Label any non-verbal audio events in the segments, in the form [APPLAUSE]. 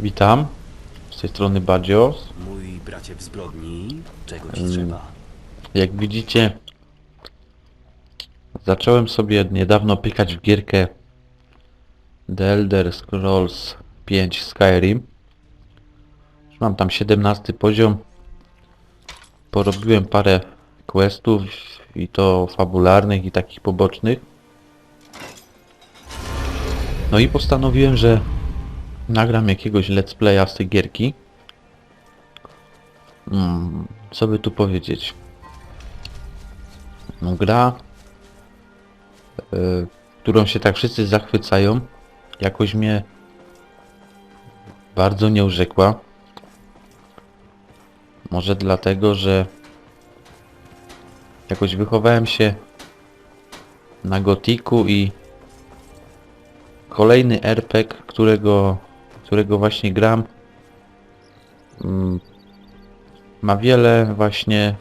Witam. Z tej strony Badzios. Mój bracie w zbrodni, czego ci Mm. trzeba? Jak widzicie, zacząłem sobie niedawno pykać w gierkę The Elder Scrolls 5 Skyrim. Już Mam tam 17 poziom. Porobiłem parę questów i to fabularnych i takich pobocznych. No i postanowiłem, że nagram jakiegoś let's playa z tej gierki. Hmm, co by tu powiedzieć? No, gra, y, którą się tak wszyscy zachwycają, jakoś mnie bardzo nie urzekła. Może dlatego, że jakoś wychowałem się na gotiku i kolejny RPG, którego, którego właśnie gram, mm, ma wiele właśnie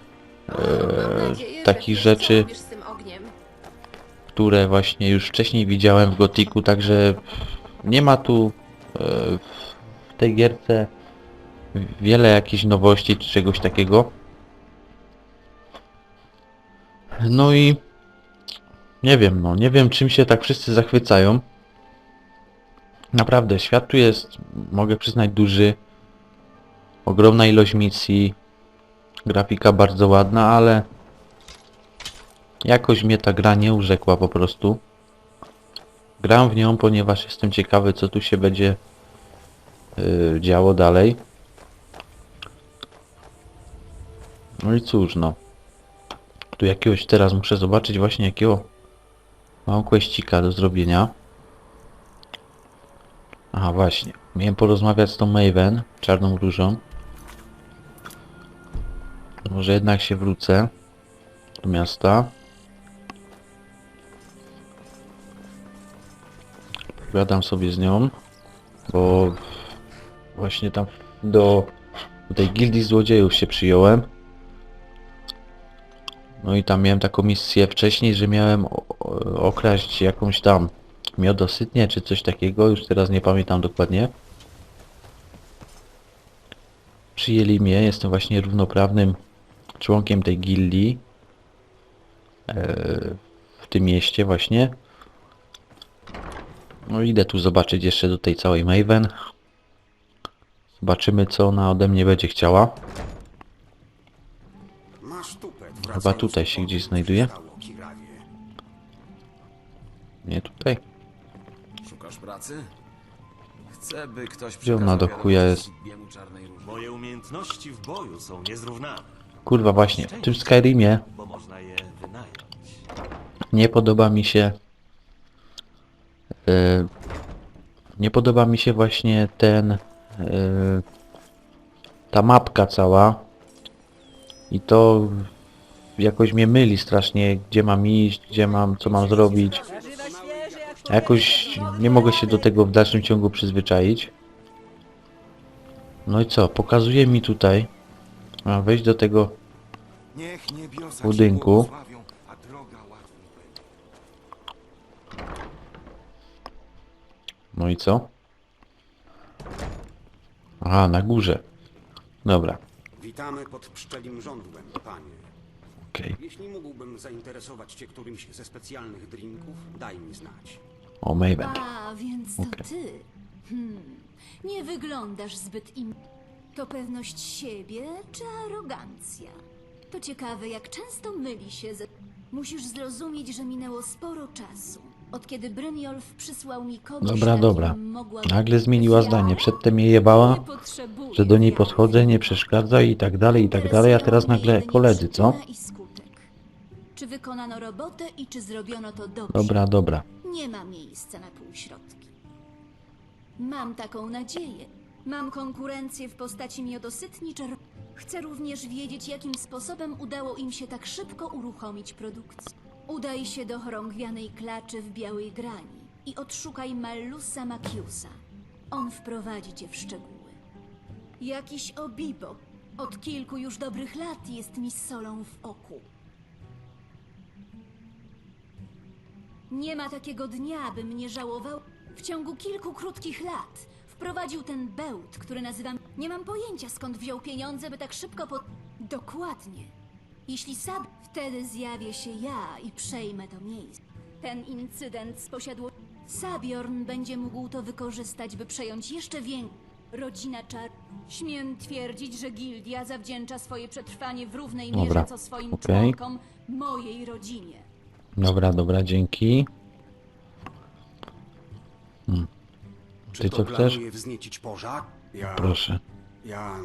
nadzieję, że takich rzeczy, Co robisz z tym ogniem. które właśnie już wcześniej widziałem w Gotiku, także nie ma tu e, w tej gierce wiele jakichś nowości czy czegoś takiego. No i nie wiem, no nie wiem czym się tak wszyscy zachwycają. Naprawdę, świat tu jest, mogę przyznać, duży. Ogromna ilość misji. Grafika bardzo ładna, ale Jakoś mnie ta gra nie urzekła po prostu. Gram w nią, ponieważ jestem ciekawy, co tu się będzie yy, działo dalej. No i cóż, no. Tu jakiegoś teraz muszę zobaczyć właśnie jakiego mam questika do zrobienia. Aha, właśnie. Miałem porozmawiać z tą Maven, czarną różą. Może jednak się wrócę do miasta. Pogadam sobie z nią, bo właśnie tam do, do tej gildii złodziejów się przyjąłem. No i tam miałem taką misję wcześniej, że miałem okraść jakąś tam miodosytnię czy coś takiego, już teraz nie pamiętam dokładnie. Przyjęli mnie, jestem właśnie równoprawnym członkiem tej gildii e, w tym mieście właśnie. No idę tu zobaczyć jeszcze do tej całej Maven. Zobaczymy co ona ode mnie będzie chciała. Chyba tutaj się gdzieś znajduje. Nie tutaj. Szukasz pracy? Chcę, by ktoś Gdzie ona do chuja jest? Moje umiejętności w boju są niezrównane, Kurwa właśnie, w tym Skyrimie bo można je wynająć. nie podoba mi się e, nie podoba mi się właśnie ten e, ta mapka cała i to jakoś mnie myli strasznie gdzie mam iść, gdzie mam, co mam zrobić jakoś nie mogę się do tego w dalszym ciągu przyzwyczaić no i co, pokazuje mi tutaj a wejść do tego budynku. No i co? Aha, na górze. Dobra, Witamy pod pszczelim żądłem, panie. okej. Jeśli mógłbym zainteresować cię którymś ze specjalnych drinków, daj mi znać. O, Maven. A, więc to Okej. ty. Hmm. Nie wyglądasz zbyt im... To pewność siebie czy arogancja? To ciekawe, jak często myli się ze... Musisz zrozumieć, że minęło sporo czasu. Od kiedy Brynjolf przysłał mi kogoś, Dobra, na dobra. kim mogła... Nagle zmieniła zdanie. Przedtem mnie jebała, że do niej podchodzę, nie przeszkadza i tak dalej, i tak dalej, a teraz nagle koledzy, co? i. Czy wykonano robotę i czy zrobiono to dobrze? Dobra, dobra. Nie ma miejsca na półśrodki. Mam taką nadzieję. Mam konkurencję w postaci miodosytni czer... Chcę również wiedzieć, jakim sposobem udało im się tak szybko uruchomić produkcję. Udaj się do chorągwianej klaczy w Białej Grani i odszukaj Mallusa Makiusa. On wprowadzi cię w szczegóły. Jakiś obibo. Od kilku już dobrych lat jest mi solą w oku. Nie ma takiego dnia, bym nie żałował. W ciągu kilku krótkich lat Wprowadził ten bełt, który nazywam... Nie mam pojęcia, skąd wziął pieniądze, by tak szybko po... Dokładnie. Jeśli Sab... Wtedy zjawię się ja i przejmę to miejsce. Ten incydent z posiadło... Sabiorn będzie mógł to wykorzystać, by przejąć jeszcze więcej. Rodzina Czar... Śmiem twierdzić, że Gildia zawdzięcza swoje przetrwanie w równej Dobra, mierze co swoim okej. członkom, mojej rodzinie. Dobra, dobra, dzięki. Czy Ty to co chcesz? planuje wzniecić pożar? Ja... Proszę. Ja...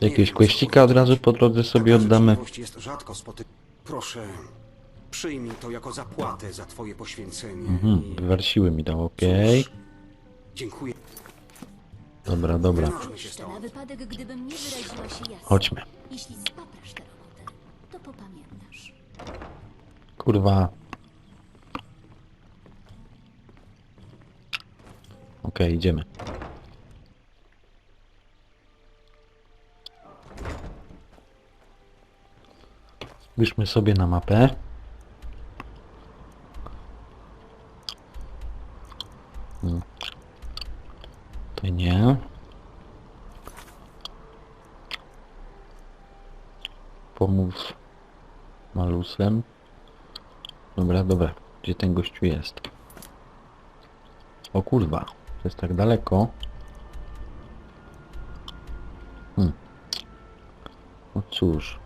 Jakiegoś nie wiem, co od razu po drodze sobie Taka oddamy. życzliwość jest rzadko spoty... Proszę, przyjmij to jako zapłatę za twoje poświęcenie. Mhm, i... wywar siły mi dał, okej. Dziękuję. Dobra, dobra. Wynośmy się Jeszcze na stąd. wypadek, gdybym nie wyraziła się jasno. Chodźmy. Jeśli spaprasz tę robotę, to popamiętasz. Kurwa. Okej, idziemy. Spójrzmy sobie na mapę. Hmm. To nie. Pomów malusem. Dobra, dobra. Gdzie ten gościu jest? O kurwa, to jest tak daleko. Hmm. No cóż.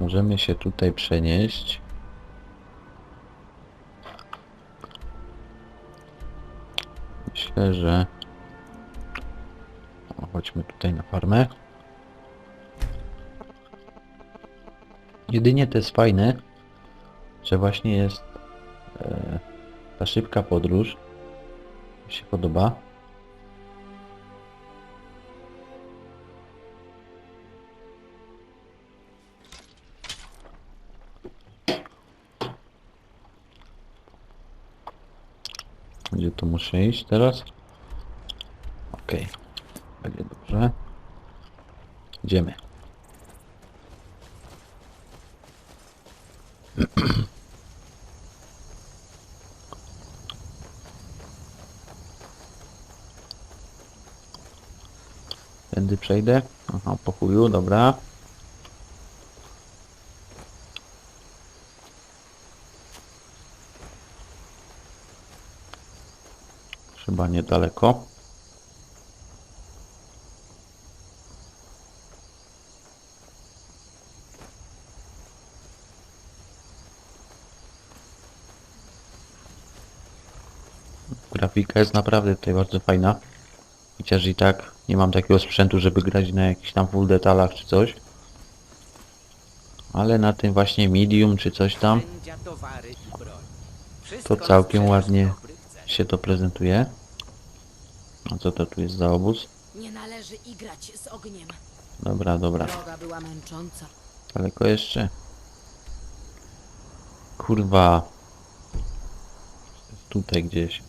Możemy się tutaj przenieść. Myślę, że... O, chodźmy tutaj na farmę. Jedynie to jest fajne, że właśnie jest e, ta szybka podróż. Mi się podoba. Gdzie tu muszę iść teraz? Okej. Będzie dobrze. Idziemy. [CLEARS THROAT] przejdę. Aha, po chuju, dobra. Chyba niedaleko. Grafika jest naprawdę tutaj bardzo fajna. Chociaż i tak nie mam takiego sprzętu, żeby grać na jakichś tam full detalach czy coś. Ale na tym właśnie medium czy coś tam to całkiem ładnie się to prezentuje. A co to tu jest za obóz? Nie należy igrać z ogniem. Dobra, dobra. Droga była męcząca. Daleko jeszcze? Kurwa. Tutaj gdzieś.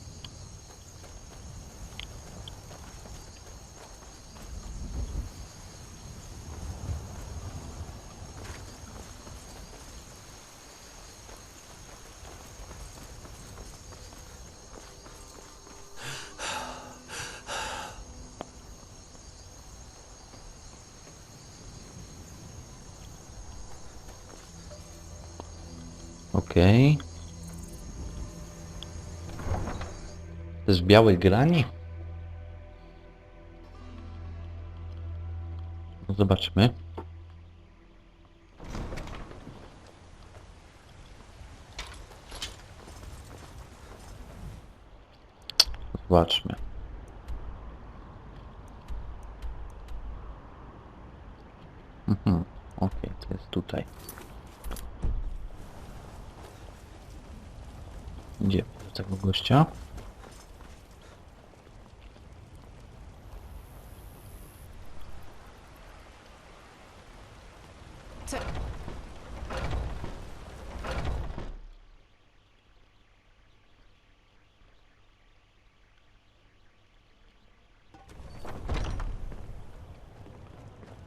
Okej. To jest w białej grani? No zobaczmy. Zobaczmy. Mhm. Okej, to jest tutaj. Idziemy do tego gościa.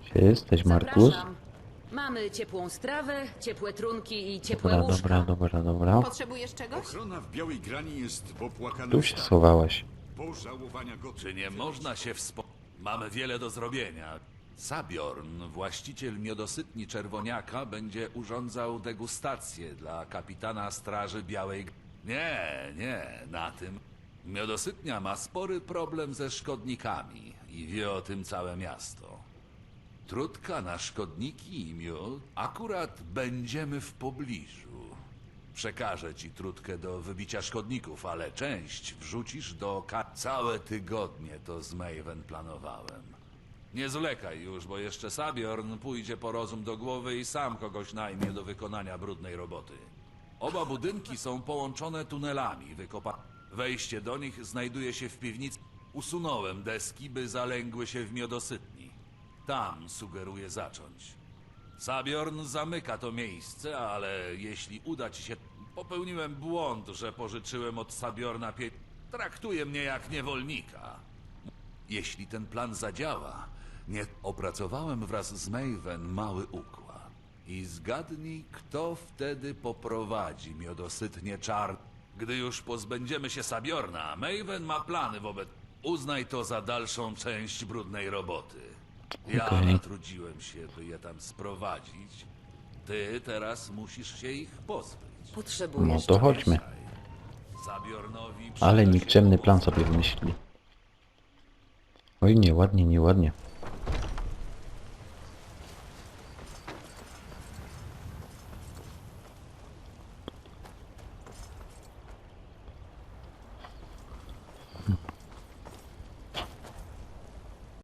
Gdzie jesteś, Markus? Zapraszam. Mamy ciepłą strawę, ciepłe trunki i ciepłe Dobra, łóżka. dobra, dobra, dobra. Potrzebujesz czegoś? Ochrona w białej grani jest popłakana. Tu się schowałaś. pożałowania go. Czy nie można się wspomnieć? Mamy wiele do zrobienia. Sabiorn, właściciel miodosytni Czerwoniaka, będzie urządzał degustację dla kapitana Straży Białej. Nie, nie, na tym. Miodosytnia ma spory problem ze szkodnikami i wie o tym całe miasto. Trudka na szkodniki i miód akurat będziemy w pobliżu. Przekażę ci trutkę do wybicia szkodników, ale część wrzucisz do ka... Całe tygodnie to z Maven planowałem. Nie zwlekaj już, bo jeszcze Sabiorn pójdzie po rozum do głowy i sam kogoś najmie do wykonania brudnej roboty. Oba budynki są połączone tunelami wykopa... Wejście do nich znajduje się w piwnicy. Usunąłem deski, by zalęgły się w miodosytni. Tam sugeruję zacząć. Sabiorn zamyka to miejsce, ale jeśli uda ci się... Popełniłem błąd, że pożyczyłem od Sabiorna pie... Traktuje mnie jak niewolnika. Jeśli ten plan zadziała, nie opracowałem wraz z Maven mały układ. I zgadnij, kto wtedy poprowadzi miodosytnie czar. Gdy już pozbędziemy się Sabiorna, Maven ma plany wobec... Uznaj to za dalszą część brudnej roboty. Ja Okej. natrudziłem się, by je tam sprowadzić. Ty teraz musisz się ich pozbyć. Potrzebujesz No to chodźmy. Sabiornowi Ale się nikczemny plan sobie wymyślili. Oj, nieładnie, nieładnie.